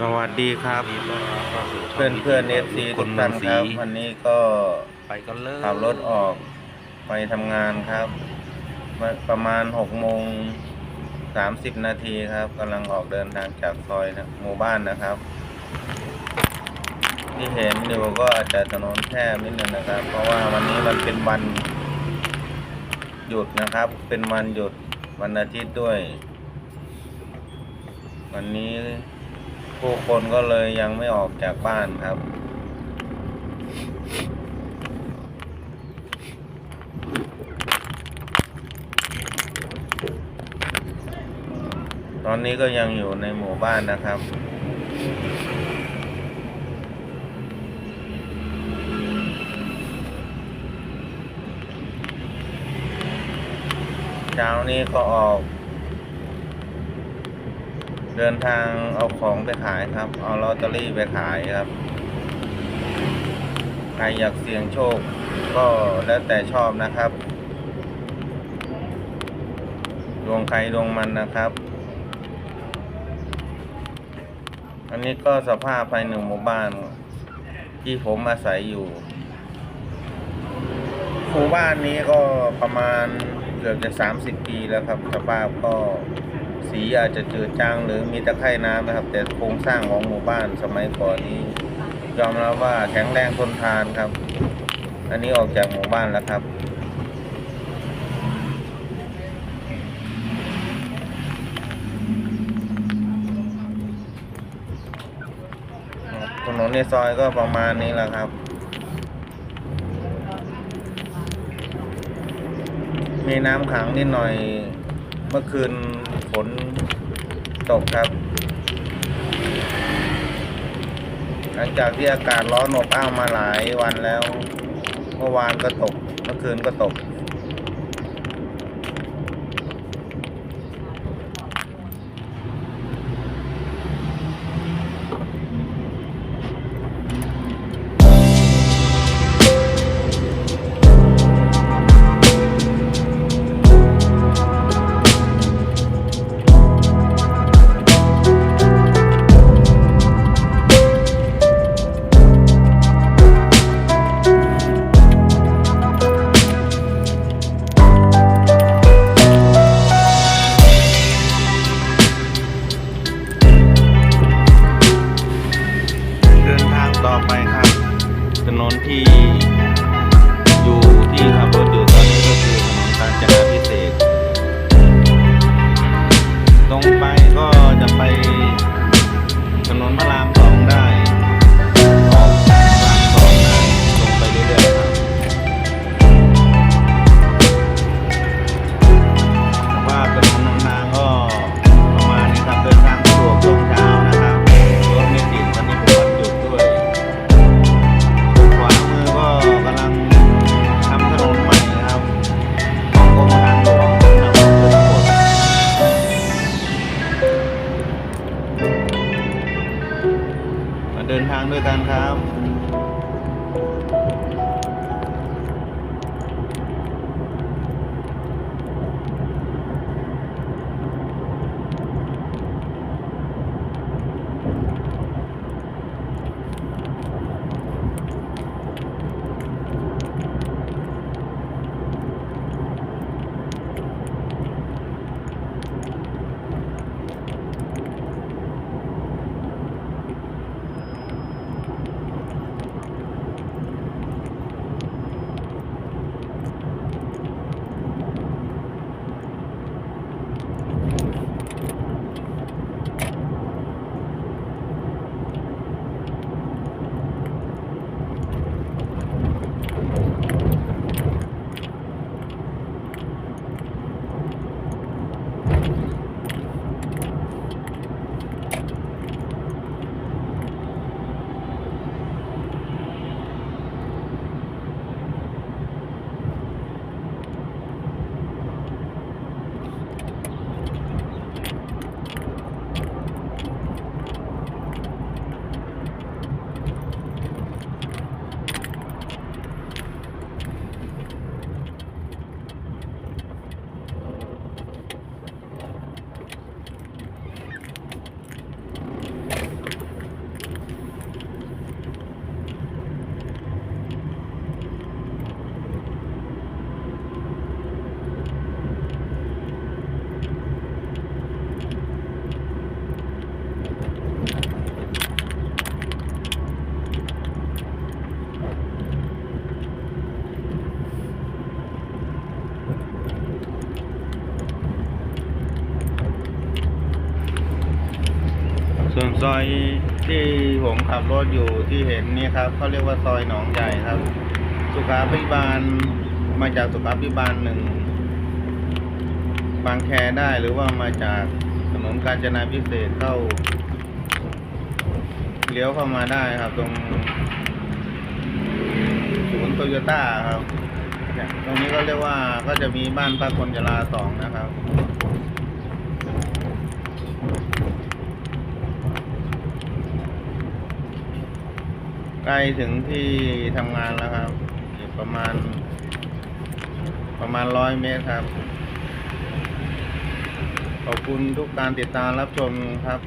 สวัสดีครับยินดีต้อนรับเข้าสู่ช่เพื่อองนเพื่อนเอฟซีคทุนกเมืท่าอนงคศรีรับวันนี้ก็ไปกันเลยขับรถออกไปทำงานครับ ประมาณหกโมงสามสิบนาทีครับกำลังออกเดินทางจากซอยนะหมู่บ้านนะครับ ที่เห็นอยู่ก็อาจจะถนนแคบนิดนึงนะครับ เพราะว่าวันนี้มันเป็นวันหยุดนะครับ เป็นวันหยุดวันอาทิตย์ด้วย วันนี้ ผู้คนก็เลยยังไม่ออกจากบ้านครับ ตอนนี้ก็ยังอยู่ในหมู่บ้านนะครับเช้านี้ก็ออก เดินทางเอาของไปขายครับ เอาลอตเตอรี่ไปขายครับ ใครอยากเสี่ยงโชค ก็แล้วแต่ชอบนะครับ ดวงใครดวงมันนะครับ อันนี้ก็สภาพภายหนึ่งหมู่บ้าน ที่ผมอาศัยอยู่หมู่บ้านนี้ก็ประมาณเกือบจะสามสิบปีแล้วครับสภาพก็ สีอาจจะจืดจางหรือมีตะไคร่น้ำนะครับ แต่โครงสร้างของหมู่บ้านสมัยก่อนนี้ยอมรับว่าแข็งแรงทนทานครับ อันนี้ออกจากหมู่บ้านแล้วครับถนนในซอยก็ประมาณนี้แหละครับ มีน้ำขังนิดหน่อย เมื่อคืน ฝนตกครับ หลังจากที่อากาศร้อนอบอ้าวมาหลายวันแล้ว เมื่อวานก็ตก เมื่อคืนก็ตก ที่ขับรถอยู่ตอนนี้ก็คือถนนกาญจนาพิเศษกตรงไป ส่วนซอยที่ผมขับรถอยู่ที่เห็นนี่ครับเขาเรียกว่าซอยหนองใหญ่ครับ สุขาพิบาลมาจากสุขาพิบาลหนึ่งบางแคได้หรือว่ามาจากถนนกาญจนาพิเศษเข้า เลี้ยวเข้ามาได้ครับ ตรงศูนย์โตโยต้าครับตรงนี้ก็เรียกว่าก็จะมีบ้านพักคนชราสองนะครับ ใกล้ถึงที่ทำงานแล้วครับอยู่ประมาณ ประมาณร้อยเมตรครับ ขอบคุณทุกการติดตามรับชมครับ